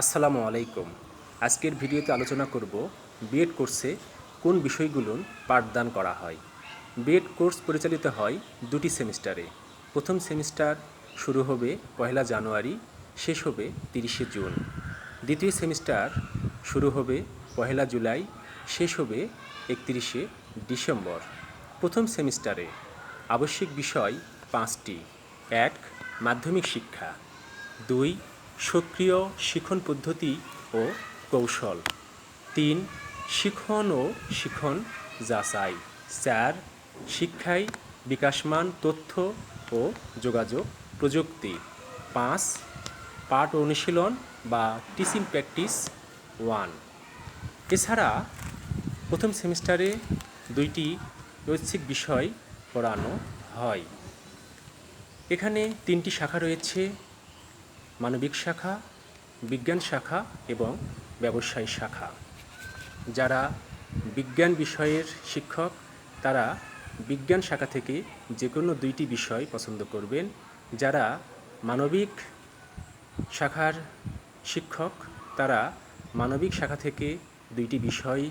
আসসালামু আলাইকুম। আজকের ভিডিওতে আলোচনা করব বিএড কোর্সে কোন বিষয়গুলো পাঠদান করা হয়। বিএড কোর্স পরিচালিত হয় দুটি সেমিস্টারে। প্রথম সেমিস্টার শুরু হবে পয়লা জানুয়ারি, শেষ হবে তিরিশে জুন। দ্বিতীয় সেমিস্টার শুরু হবে পয়লা জুলাই, শেষ হবে একত্রিশে ডিসেম্বর। প্রথম সেমিস্টারে আবশ্যিক বিষয় পাঁচটি। এক, মাধ্যমিক শিক্ষা। দুই সক্রিয় শিখন পদ্ধতি ও কৌশল। তিন, শিখন ও শিখন যাচাই। চার, শিক্ষায় বিকাশমান তথ্য ও যোগাযোগ প্রযুক্তি। পাঁচ, পাঠ অনুশীলন বা টিচিং প্র্যাকটিস। ওয়ান। এছাড়া প্রথম সেমিস্টারে দুইটি ঐচ্ছিক বিষয় পড়ানো হয়। এখানে তিনটি শাখা রয়েছে। মানবিক শাখা, বিজ্ঞান শাখা এবং ব্যবসায়ী শাখা। যারা বিজ্ঞান বিষয়ের শিক্ষক, তারা বিজ্ঞান শাখা থেকে যে কোনো দুইটি বিষয় পছন্দ করবেন। যারা মানবিক শাখার শিক্ষক, তারা মানবিক শাখা থেকে দুইটি বিষয়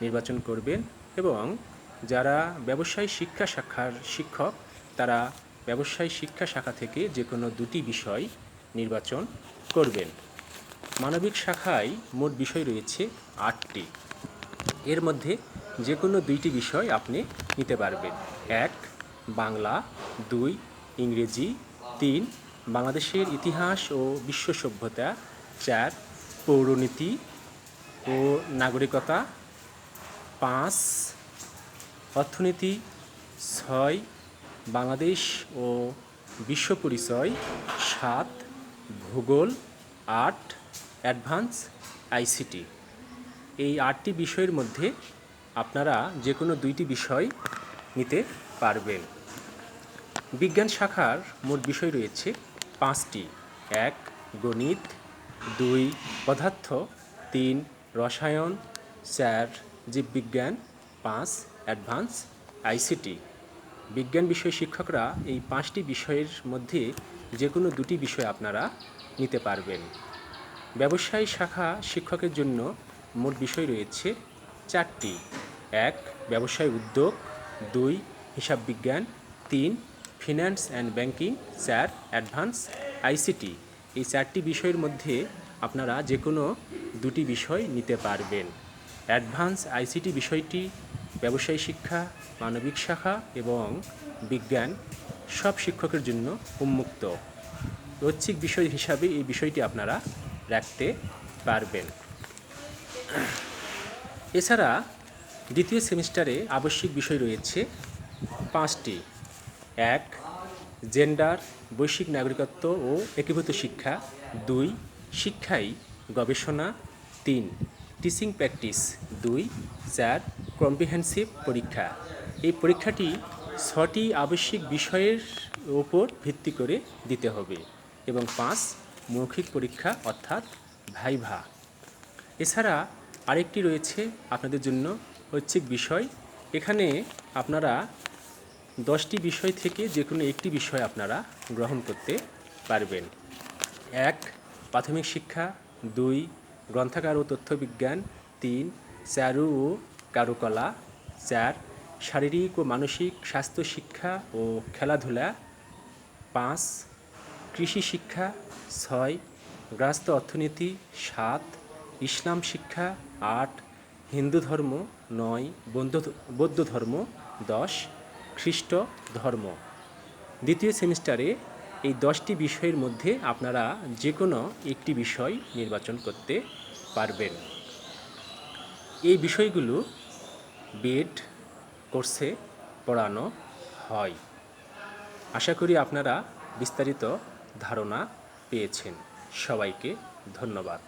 নির্বাচন করবেন এবং যারা ব্যবসায় শিক্ষা শাখার শিক্ষক, তারা ব্যবসায় শিক্ষা শাখা থেকে যে কোনো দুটি বিষয় নির্বাচন করবেন। মানবিক শাখায় মোট বিষয় রয়েছে আটটি। এর মধ্যে যে কোনো দুইটি বিষয় আপনি নিতে পারবেন। এক, বাংলা। দুই, ইংরেজি। তিন, বাংলাদেশের ইতিহাস ও বিশ্ব সভ্যতা। চার, পৌরনীতি ও নাগরিকতা। পাঁচ, অর্থনীতি। ছয়, বাংলাদেশ ও বিশ্ব পরিচয়। সাত ভূগোল আট অ্যাডভান্স, আইসিটি। এই আটটি বিষয়ের মধ্যে আপনারা যে কোনো দুইটি বিষয় নিতে পারবেন। বিজ্ঞান শাখার মোট বিষয় রয়েছে পাঁচটি। এক, গণিত, দুই, পদার্থ, তিন, রসায়ন, চার, জীববিজ্ঞান, পাঁচ, অ্যাডভান্স, আইসিটি। বিজ্ঞান বিষয় শিক্ষকরা এই পাঁচটি বিষয়ের মধ্যে যে কোনো দুটি বিষয় আপনারা নিতে পারবেন। ব্যবসায়ী শাখা শিক্ষকের জন্য মোট বিষয় রয়েছে চারটি। এক, ব্যবসায় উদ্যোগ। দুই, হিসাব বিজ্ঞান। তিন, ফিন্যান্স অ্যান্ড ব্যাংকিং। চার, অ্যাডভান্স আইসিটি। এই চারটি বিষয়ের মধ্যে আপনারা যে কোনো দুটি বিষয় নিতে পারবেন। অ্যাডভান্স আইসিটি বিষয়টি ব্যবসায়ী শিক্ষা, মানবিক শাখা এবং বিজ্ঞান সব শিক্ষকের জন্য উন্মুক্ত। ঐচ্ছিক বিষয় হিসাবে এই বিষয়টি আপনারা রাখতে পারবেন। এছাড়া দ্বিতীয় সেমিস্টারে আবশ্যিক বিষয় রয়েছে পাঁচটি। এক, জেন্ডার, বৈশ্বিক নাগরিকত্ব ও একীভূত শিক্ষা। দুই, শিক্ষাই গবেষণা। তিন টিচিং প্র্যাকটিস দুই, চার কম্প্রিহেন্সিভ পরীক্ষা। এই পরীক্ষাটি ছটি আবশ্যিক বিষয়ের ওপর ভিত্তি করে দিতে হবে এবং পাঁচ মৌখিক পরীক্ষা অর্থাৎ ভাইভা। এছাড়া আরেকটি রয়েছে আপনাদের জন্য ঐচ্ছিক বিষয়। এখানে আপনারা দশটি বিষয় থেকে যে কোনো একটি বিষয় আপনারা গ্রহণ করতে পারবেন। এক, প্রাথমিক শিক্ষা। দুই, গ্রন্থাগার ও তথ্যবিজ্ঞান। তিন, চারু ও কারুকলা। চার শারীরিক ও মানসিক স্বাস্থ্য শিক্ষা ও খেলাধুলা, পাঁচ, কৃষি শিক্ষা, ছয়, গ্রাস্ত অর্থনীতি, সাত, ইসলাম শিক্ষা, আট, হিন্দু ধর্ম, নয়, বৌদ্ধ বৌদ্ধ ধর্ম, দশ, খ্রিস্ট ধর্ম। দ্বিতীয় সেমিস্টারে এই দশটি বিষয়ের মধ্যে আপনারা যে কোনো একটি বিষয় নির্বাচন করতে পারবেন। এই বিষয়গুলো বিএড কোর্সে পড়ানো হয়। আশা করি আপনারা বিস্তারিত ধারণা পেয়েছেন। সবাইকে ধন্যবাদ।